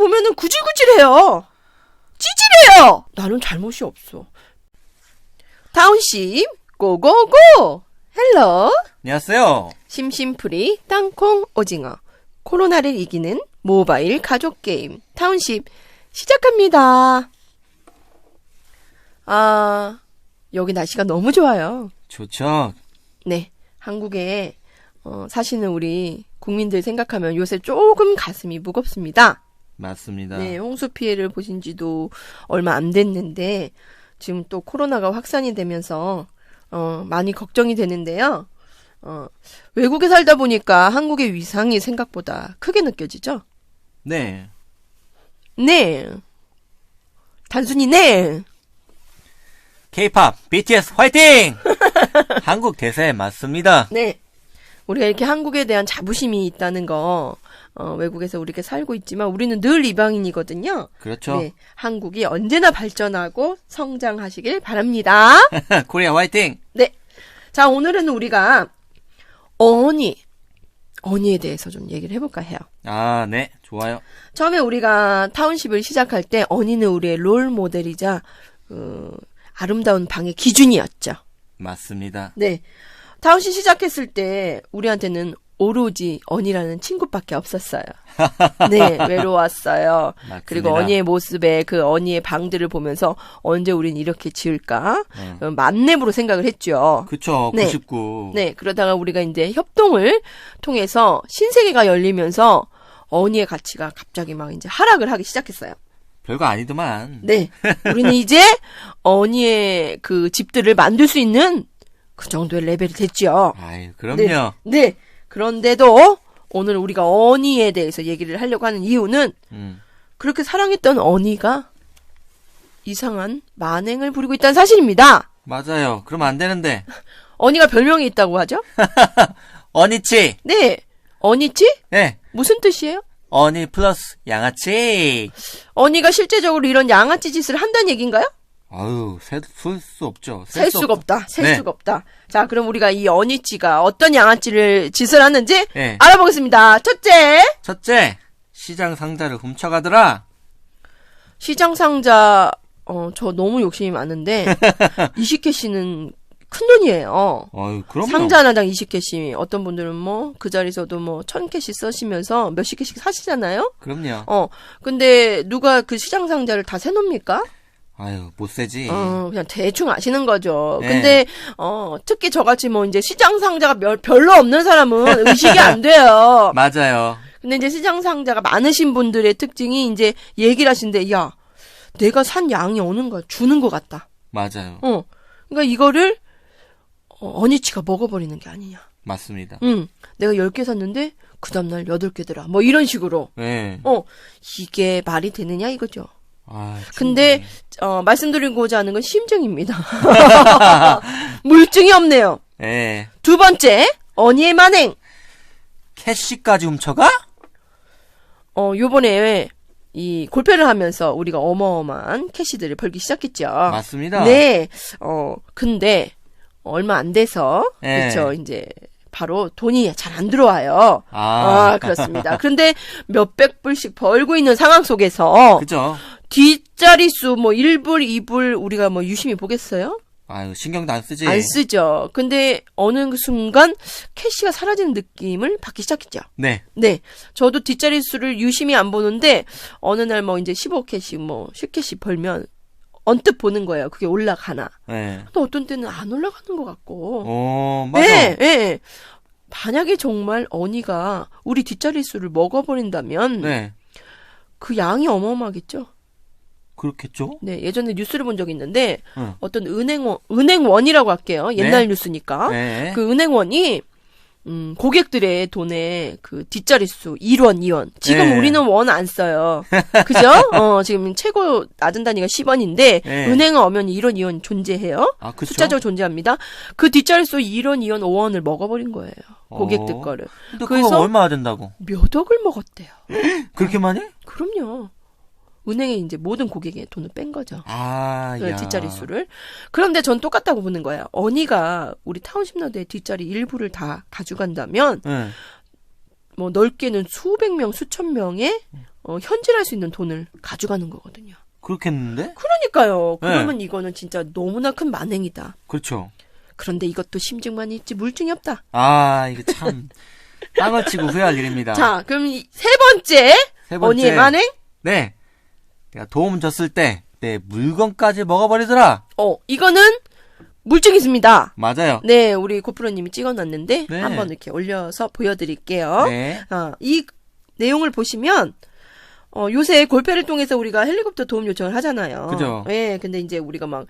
보면은 구질구질해요. 찌질해요. 나는 잘못이 없어. 타운씨, 고고고! 헬로! 안녕하세요. 심심풀이 땅콩 오징어. 코로나를 이기는 모바일 가족 게임 타운십 시작합니다. 아, 여기 날씨가 너무 좋아요. 좋죠. 네. 한국에 어, 사시는 우리 국민들 생각하면 요새 조금 가슴이 무겁습니다. 맞습니다. 네, 홍수 피해를 보신 지도 얼마 안 됐는데 지금 또 코로나가 확산이 되면서 어, 많이 걱정이 되는데요. 어, 외국에 살다 보니까 한국의 위상이 생각보다 크게 느껴지죠? 네. 네. 단순히 네. K-팝, BTS 화이팅! 한국 대세 맞습니다. 네. 우리가 이렇게 한국에 대한 자부심이 있다는 거, 어, 외국에서 우리가 살고 있지만 우리는 늘 이방인이거든요. 그렇죠. 네. 한국이 언제나 발전하고 성장하시길 바랍니다. 코리아 화이팅! 네. 자, 오늘은 우리가 어니, 어니에 대해서 좀 얘기를 해볼까 해요. 아, 네. 좋아요. 처음에 우리가 타운십을 시작할 때 어니는 우리의 롤 모델이자, 어, 아름다운 방의 기준이었죠. 맞습니다. 네. 타운십 시작했을 때 우리한테는 오로지 언니라는 친구밖에 없었어요. 네, 외로웠어요. 맞습니다. 그리고 언니의 모습에 그 언니의 방들을 보면서 언제 우린 이렇게 지을까? 네. 어, 만렙으로 생각을 했죠. 그쵸. 네. 99. 네, 그러다가 우리가 이제 협동을 통해서 신세계가 열리면서 언니의 가치가 갑자기 막 이제 하락을 하기 시작했어요. 별거 아니더만. 네. 우리는 이제 언니의 그 집들을 만들 수 있는 그 정도의 레벨이 됐죠. 아이, 그럼요. 네. 그런데도 오늘 우리가 언니에 대해서 얘기를 하려고 하는 이유는 음. 그렇게 사랑했던 언니가 이상한 만행을 부리고 있다는 사실입니다. 맞아요. 그러면 안 되는데. 언니가 별명이 있다고 하죠? 어니치! 네. 언니지? 네. 무슨 뜻이에요? 어니 플러스 양아치! 언니가 실제적으로 이런 양아치 짓을 한다는 얘기인가요? 아유, 셀수 없죠. 셀수 수가 없- 없다. 셀 네. 수가 없다. 자, 그럼 우리가 이 언니찌가 어떤 양아치를 짓을 하는지 네. 알아보겠습니다. 첫째, 첫째, 시장 상자를 훔쳐가더라. 시장 상자, 어, 저 너무 욕심이 많은데, 이시케 씨는 큰 돈이에요. 그럼요. 상자 하나당 20개씩. 어떤 분들은 뭐, 그 자리에서도 뭐, 1000개씩 써시면서 몇십 개씩 사시잖아요? 그럼요. 어, 근데 누가 그 시장 상자를 다 세놓습니까? 아유, 못 세지. 어, 그냥 대충 아시는 거죠. 네. 근데, 어, 특히 저같이 뭐 이제 시장 상자가 별, 별로 없는 사람은 의식이 안 돼요. 맞아요. 근데 이제 시장 상자가 많으신 분들의 특징이 이제 얘기를 하신데, 야, 내가 산 양이 어느 거 주는 것 같다. 맞아요. 어. 그러니까 이거를, 어, 언니치가 먹어버리는 게 아니냐. 맞습니다. 응. 내가 10개 샀는데, 그 다음날 8개더라. 뭐 이런 식으로. 네. 어, 이게 말이 되느냐 이거죠. 아, 근데, 어, 말씀드리고자 하는 건 심증입니다. 물증이 없네요. 네. 두 번째, 언니의 만행. 캐시까지 훔쳐가? 어, 요번에 이 골패를 하면서 우리가 어마어마한 캐시들을 벌기 시작했죠. 맞습니다. 네. 어, 근데 얼마 안 돼서 네. 그렇죠. 이제 바로 돈이 잘 안 들어와요. 아. 아, 그렇습니다. 그런데 몇백 불씩 벌고 있는 상황 속에서 그죠? 뒷자릿수 뭐 1불, 2불 우리가 뭐 유심히 보겠어요? 아유, 신경도 안 쓰지. 안 쓰죠. 근데 어느 순간 캐시가 사라지는 느낌을 받기 시작했죠. 네. 네. 저도 뒷자릿수를 유심히 안 보는데 어느 날 뭐 이제 15캐시 뭐 10캐시 벌면 언뜻 보는 거예요. 그게 올라가나. 네. 또 어떤 때는 안 올라가는 것 같고. 어, 맞아. 네, 네. 만약에 정말 언니가 우리 뒷자릿수를 먹어버린다면 네. 그 양이 어마어마하겠죠. 그렇겠죠? 네, 예전에 뉴스를 본 적이 있는데 응. 어떤 은행원, 은행원이라고 할게요. 옛날 네. 뉴스니까. 네. 그 은행원이 음, 고객들의 돈에 그 뒷자릿수 1원, 2원. 지금 네. 우리는 원 안 써요. 그죠? 어, 지금 최고 낮은 단위가 10원인데 네. 은행은 엄연히 1원, 2원 존재해요. 아, 그쵸? 숫자적으로 존재합니다. 그 뒷자릿수 1원, 2원, 5원을 먹어버린 거예요. 고객들 어. 거를. 근데 그래서- 얼마나 된다고? 몇 억을 먹었대요. 그렇게 많이? 그럼요. 은행에 이제 모든 고객의 돈을 뺀 거죠. 아, 그 야. 뒷자릿수를. 그런데 전 똑같다고 보는 거예요. 언니가 우리 타운십 나드의 뒷자리 일부를 다 가져간다면 네. 뭐 넓게는 수백 명, 수천 명의 어, 현질할 수 있는 돈을 가져가는 거거든요. 그렇겠는데? 그러니까요. 네. 그러면 이거는 진짜 너무나 큰 만행이다. 그렇죠. 그런데 이것도 심증만 있지 물증이 없다. 아, 이게 참 땅을 치고 후회할 일입니다. 자, 그럼 이세 번째, 세 번째. 언니의 만행? 네. 내가 도움 줬을 때 내 물건까지 먹어버리더라. 어, 이거는 물증이 있습니다. 맞아요. 네, 우리 고프로님이 찍어놨는데 네. 한번 이렇게 올려서 보여드릴게요. 네. 어, 이 내용을 보시면 어, 요새 골패를 통해서 우리가 헬리콥터 도움 요청을 하잖아요. 그죠. 예, 근데 이제 우리가 막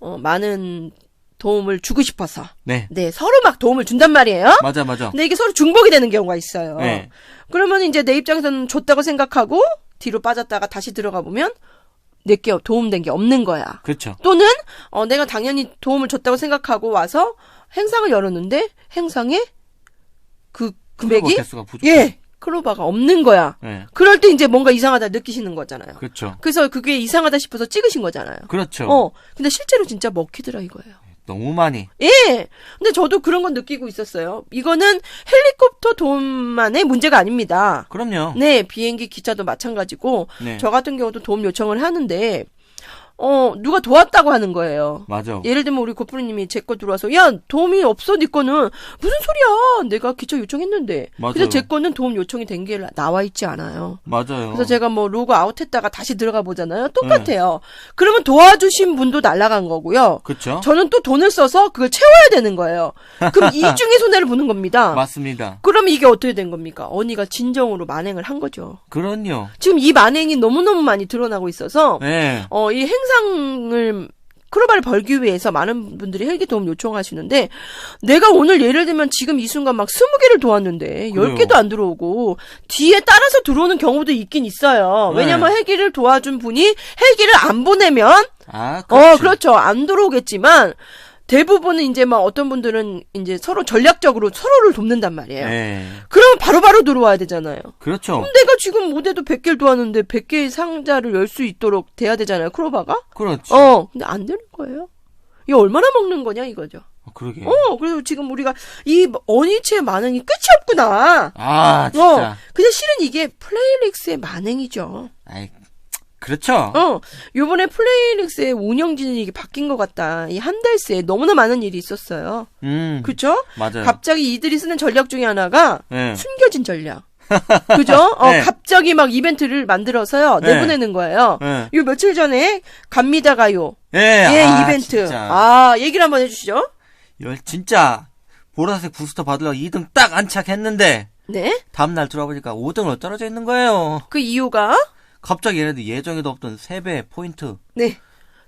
어, 많은 도움을 주고 싶어서 네. 네 서로 막 도움을 준단 말이에요. 맞아, 맞아. 근데 이게 서로 중복이 되는 경우가 있어요. 네. 그러면 이제 내 입장에서는 줬다고 생각하고 뒤로 빠졌다가 다시 들어가 보면 내게 도움된 게 없는 거야. 그렇죠. 또는 어, 내가 당연히 도움을 줬다고 생각하고 와서 행상을 열었는데 행상에 그 금액이. 예 클로바가 없는 거야. 네. 그럴 때 이제 뭔가 이상하다 느끼시는 거잖아요. 그렇죠. 그래서 그게 이상하다 싶어서 찍으신 거잖아요. 그렇죠. 어 근데 실제로 진짜 먹히더라 이거예요. 너무 많이. 예. 근데 저도 그런 건 느끼고 있었어요. 이거는 헬리콥터 도움만의 문제가 아닙니다. 그럼요. 네, 비행기 기차도 마찬가지고 네. 저 같은 경우도 도움 요청을 하는데 어 누가 도왔다고 하는 거예요. 맞아. 예를 들면 우리 고프로님이 제 거 들어와서 야 도움이 없어 네 거는 무슨 소리야 내가 기차 요청했는데 맞아요. 근데 제 거는 도움 요청이 된 게 나와 있지 않아요. 맞아요. 그래서 제가 뭐 로그 아웃했다가 다시 들어가 보잖아요. 네. 똑같아요. 그러면 도와주신 분도 날라간 거고요. 그렇죠. 저는 또 돈을 써서 그걸 채워야 되는 거예요. 그럼 이중의 손해를 보는 겁니다. 맞습니다. 그러면 이게 어떻게 된 겁니까? 언니가 진정으로 만행을 한 거죠. 그럼요. 지금 이 만행이 너무너무 많이 드러나고 있어서 네. 어, 이 행 상을 크로바를 벌기 위해서 많은 분들이 헬기 도움 요청하시는데 내가 오늘 예를 들면 지금 이 순간 막 스무 개를 도왔는데 열 그래요. 개도 안 들어오고 뒤에 따라서 들어오는 경우도 있긴 있어요. 네. 왜냐면 헬기를 도와준 분이 헬기를 안 보내면 아, 어 그렇지. 그렇죠 안 들어오겠지만 대부분은 이제 막 어떤 분들은 이제 서로 전략적으로 서로를 돕는단 말이에요. 네. 그러면 바로바로 들어와야 되잖아요. 그렇죠. 내가 지금 못해도 100개를 도왔는데 100개의 상자를 열 수 있도록 돼야 되잖아요, 크로바가? 그렇지. 어, 근데 안 되는 거예요. 이게 얼마나 먹는 거냐, 이거죠. 그러게. 어, 그래서 지금 우리가 이 어니체의 만행이 끝이 없구나. 아, 어, 진짜. 근데 실은 이게 플레이릭스의 만행이죠. 아이, 그렇죠. 어, 요번에 플레이릭스의 운영진이 이게 바뀐 것 같다. 이 한 달 새에 너무나 많은 일이 있었어요. 음. 그쵸? 맞아요. 갑자기 이들이 쓰는 전략 중에 하나가 네. 숨겨진 전략. 그죠? 어, 네. 갑자기 막 이벤트를 만들어서요. 네. 내보내는 거예요. 네. 요 며칠 전에 갑니다 가요. 예, 예, 아, 이벤트. 진짜. 아, 얘기를 한번 해주시죠. 열, 진짜, 보라색 부스터 받으려고 2등 딱 안착했는데, 네. 다음날 들어보니까 5등으로 떨어져 있는 거예요. 그 이유가, 갑자기 얘네들 예정에도 없던 3배 포인트. 네.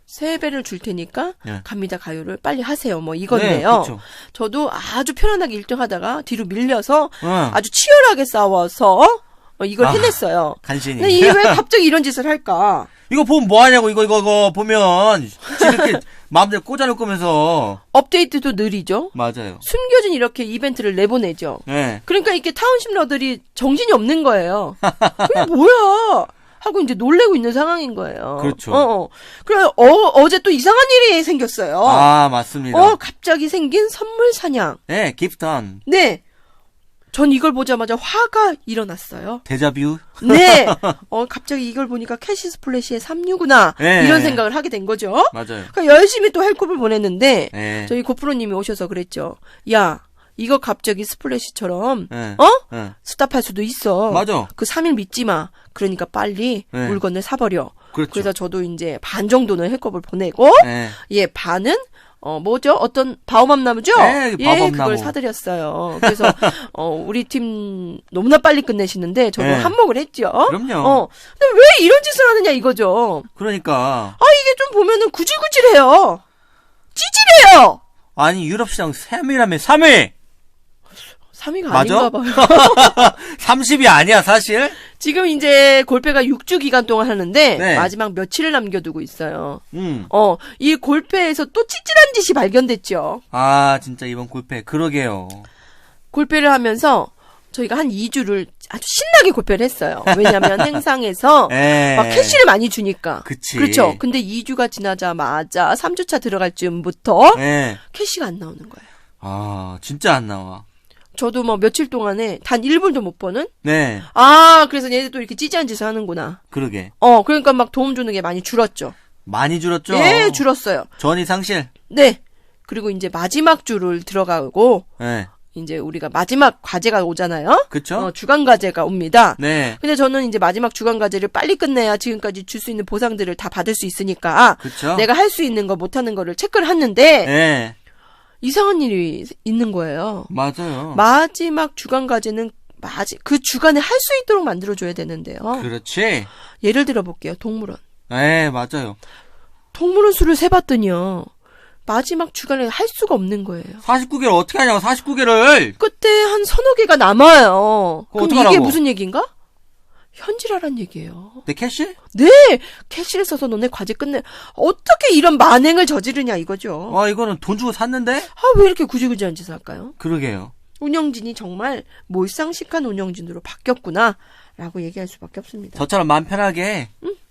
세 배를 줄 테니까 네. 갑니다 가요를 빨리 하세요. 뭐 네, 이건데요. 그쵸. 저도 아주 편안하게 1등 하다가 뒤로 밀려서 응. 아주 치열하게 싸워서 어, 이걸 아, 해냈어요. 간신히. 근데 이게 왜 갑자기 이런 짓을 할까? 이거 보면 뭐 하냐고, 이거, 이거, 이거, 보면. 이렇게 마음대로 꽂아놓을 거면서. 업데이트도 느리죠. 맞아요. 숨겨진 이렇게 이벤트를 내보내죠. 예. 그러니까 이렇게 타운십 러들이 정신이 없는 거예요. 그게 뭐야? 하고 이제 놀래고 있는 상황인 거예요. 그렇죠. 어, 어. 그래, 어, 어제 또 이상한 일이 생겼어요. 아, 맞습니다. 어, 갑자기 생긴 선물 사냥. 예, 기프턴. 네. 전 이걸 보자마자 화가 일어났어요. 데자뷰. 네. 어, 갑자기 이걸 보니까 캐시 스 플래시의 3류구나. 네. 이런 생각을 하게 된 거죠. 맞아요. 그러니까 열심히 또 헬콥을 보냈는데, 예. 저희 고프로님이 오셔서 그랬죠. 야, 이거 갑자기 스플래시처럼, 예. 어? 예. 스탑할 수도 있어. 맞아. 그 3일 믿지 마. 그러니까 빨리 네. 물건을 사버려. 그렇죠. 그래서 저도 이제 반 정도는 헬컵을 보내고, 예. 예, 반은, 어, 뭐죠? 어떤 바오맘 나무죠? 네, 예, 바오맘 그걸. 사드렸어요. 그래서, 어, 우리 팀 너무나 빨리 끝내시는데, 저도 네. 한몫을 했죠. 그럼요. 어, 근데 왜 이런 짓을 하느냐 이거죠. 그러니까. 아, 이게 좀 보면은 구질구질해요. 찌질해요! 아니, 유럽 시장 3위라며, 3위! 3위가 맞아? 아닌가 봐요. 30이 아니야, 사실? 지금 이제 골패가 6주 기간 동안 하는데, 네. 마지막 며칠을 남겨두고 있어요. 음. 어, 이 골패에서 또 찌질한 짓이 발견됐죠. 아, 진짜 이번 골패. 그러게요. 골패를 하면서 저희가 한 2주를 아주 신나게 골패를 했어요. 왜냐면 행상에서 예. 막 캐시를 많이 주니까. 그치. 그렇죠. 근데 2주가 지나자마자 3주차 들어갈 즈음부터 예. 캐시가 안 나오는 거예요. 아, 진짜 안 나와. 저도 뭐 며칠 동안에 단 1분도 못 버는? 네. 아, 그래서 얘네 또 이렇게 찌질한 짓을 하는구나. 그러게. 어, 그러니까 막 도움 주는 게 많이 줄었죠. 많이 줄었죠? 예, 줄었어요. 전이 상실. 네. 그리고 이제 마지막 주를 들어가고, 네. 이제 우리가 마지막 과제가 오잖아요. 그쵸? 어, 주간 과제가 옵니다. 네. 근데 저는 이제 마지막 주간 과제를 빨리 끝내야 지금까지 줄 수 있는 보상들을 다 받을 수 있으니까 그쵸? 내가 할 수 있는 거 못하는 거를 체크를 했는데 네. 이상한 일이 있는 거예요. 맞아요. 마지막 주간 과제는 마지 그 주간에 할 수 있도록 만들어 줘야 되는데요. 그렇지. 예를 들어 볼게요. 동물원. 네, 맞아요. 동물원 수를 세 봤더니요. 마지막 주간에 할 수가 없는 거예요. 49개를 어떻게 하냐고, 49개를! 그때 한 서너 개가 남아요. 그럼 이게 어떡하라고? 무슨 얘기인가? 현질하란 얘기예요. 내 캐시? 네! 캐시를 써서 너네 과제 끝내. 어떻게 이런 만행을 저지르냐 이거죠. 와, 이거는 돈 주고 샀는데? 아, 왜 이렇게 구질구질한 짓을 할까요? 그러게요. 운영진이 정말 몰상식한 운영진으로 바뀌었구나. 라고 얘기할 수밖에 없습니다. 저처럼 마음 편하게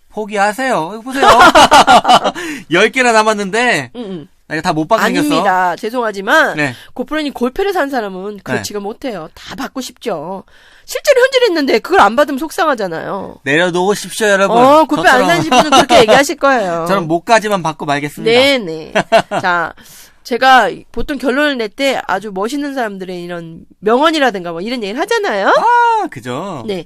포기하세요. 이거 보세요. 10개나 남았는데, 응, 응. 나 이거 다못 받게 생겼어. 아닙니다. 죄송하지만 네. 고프로님 골패를 산 사람은 그렇지가 못해요. 다 받고 싶죠. 실제로 현질했는데 그걸 안 받으면 속상하잖아요. 내려놓으십시오, 여러분. 어, 골패 안 사신 분은 그렇게 얘기하실 거예요. 저는 목까지만 받고 말겠습니다. 네네. 자, 제가 보통 결론을 낼 때 아주 멋있는 사람들의 이런 명언이라든가 뭐 이런 얘기를 하잖아요. 아, 그죠? 네.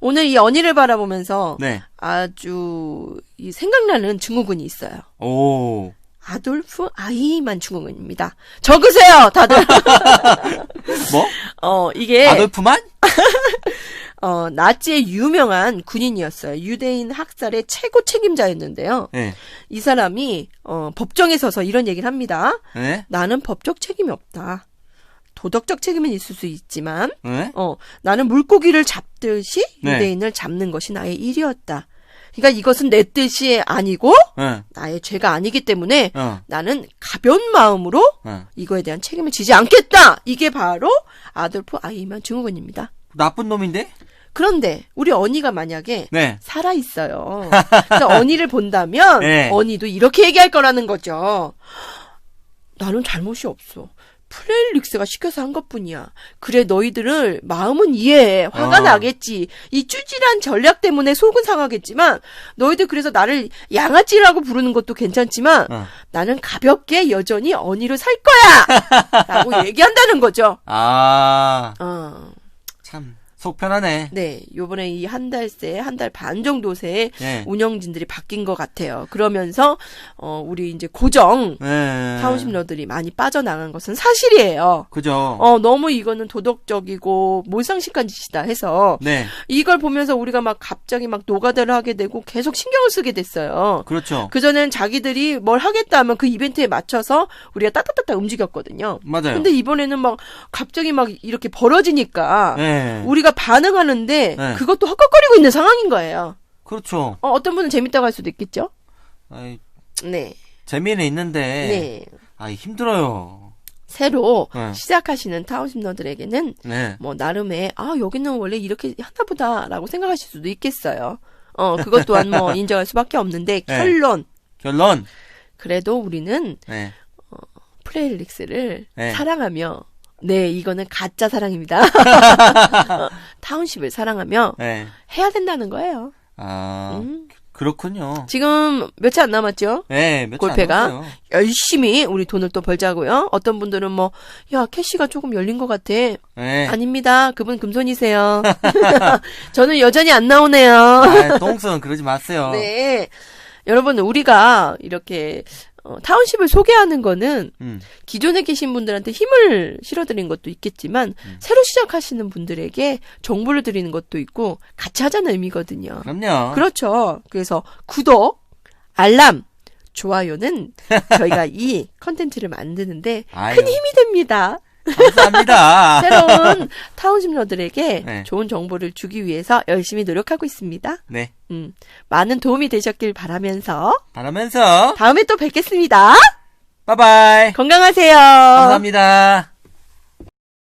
오늘 이 언니를 바라보면서 네. 아주 이 생각나는 증후군이 있어요. 오. 아돌프 아이만 증후군입니다. 적으세요, 다들. 뭐? 어, 이게 아돌프만? 어, 나치의 유명한 군인이었어요. 유대인 학살의 최고 책임자였는데요. 네. 이 사람이 어, 법정에 서서 이런 얘기를 합니다. 네? 나는 법적 책임이 없다. 도덕적 책임은 있을 수 있지만, 네? 어, 나는 물고기를 잡듯이 네. 유대인을 잡는 것이 나의 일이었다. 그러니까 이것은 내 뜻이 아니고 네. 나의 죄가 아니기 때문에 어. 나는 가벼운 마음으로 어. 이거에 대한 책임을 지지 않겠다. 이게 바로 아돌프 아이만 증후군입니다. 나쁜 놈인데? 그런데 우리 언니가 만약에 네. 살아 있어요. 그래서 언니를 본다면 네. 언니도 이렇게 얘기할 거라는 거죠. 나는 잘못이 없어. 플레일릭스가 시켜서 한 것뿐이야. 그래 너희들을 마음은 이해해. 화가 어. 나겠지. 이 쭈질한 전략 때문에 속은 상하겠지만 너희들 그래서 나를 양아찌라고 부르는 것도 괜찮지만 어. 나는 가볍게 여전히 언니로 살 거야. 라고 얘기한다는 거죠. 아, 어. 참, 속 편하네. 네, 요번에 이 한 달 새, 한 달 반 정도 새에 네. 운영진들이 바뀐 것 같아요. 그러면서, 어, 우리 이제 고정 네. 타운십러들이 많이 빠져나간 것은 사실이에요. 그죠? 어, 너무 이거는 도덕적이고 몰상식한 짓이다 해서 네. 이걸 보면서 우리가 막 갑자기 막 노가다를 하게 되고 계속 신경을 쓰게 됐어요. 그렇죠. 그전엔 자기들이 뭘 하겠다 하면 그 이벤트에 맞춰서 우리가 따따따따 움직였거든요. 맞아요. 근데 이번에는 막 갑자기 막 이렇게 벌어지니까 네. 우리가 반응하는데 네. 그것도 헛헛거리고 있는 상황인 거예요. 그렇죠. 어, 어떤 분은 재밌다고 할 수도 있겠죠? 아이, 네. 재미는 있는데. 네. 아, 힘들어요. 새로 네. 시작하시는 타운십너들에게는 네. 뭐 나름의 아 여기는 원래 이렇게 하나보다라고 생각하실 수도 있겠어요. 어 그것 또한 뭐 인정할 수밖에 없는데 네. 결론 결론. 그래도 우리는 네. 프레일릭스를 네. 사랑하며 네 이거는 가짜 사랑입니다. 어, 타운십을 사랑하며 네. 해야 된다는 거예요. 아, 음. 그렇군요. 지금 며칠 안 남았죠? 네, 며칠 골패가? 안 남았어요. 열심히 우리 돈을 또 벌자고요. 어떤 분들은 뭐, 야, 캐시가 조금 열린 것 같아. 네. 아닙니다. 그분 금손이세요. 저는 여전히 안 나오네요. 아, 똥손 그러지 마세요. 네. 여러분, 우리가 이렇게, 어, 타운십을 소개하는 거는 음. 기존에 계신 분들한테 힘을 실어드린 것도 있겠지만, 음. 새로 시작하시는 분들에게 정보를 드리는 것도 있고, 같이 하자는 의미거든요. 그럼요. 그렇죠. 그래서 구독, 알람, 좋아요는 저희가 이 컨텐츠를 만드는데 아유. 큰 힘이 됩니다. 감사합니다. 새로운 타운심러들에게 네. 좋은 정보를 주기 위해서 열심히 노력하고 있습니다. 네. 음, 많은 도움이 되셨길 바라면서 바라면서 다음에 또 뵙겠습니다. 빠바이. 건강하세요. 감사합니다.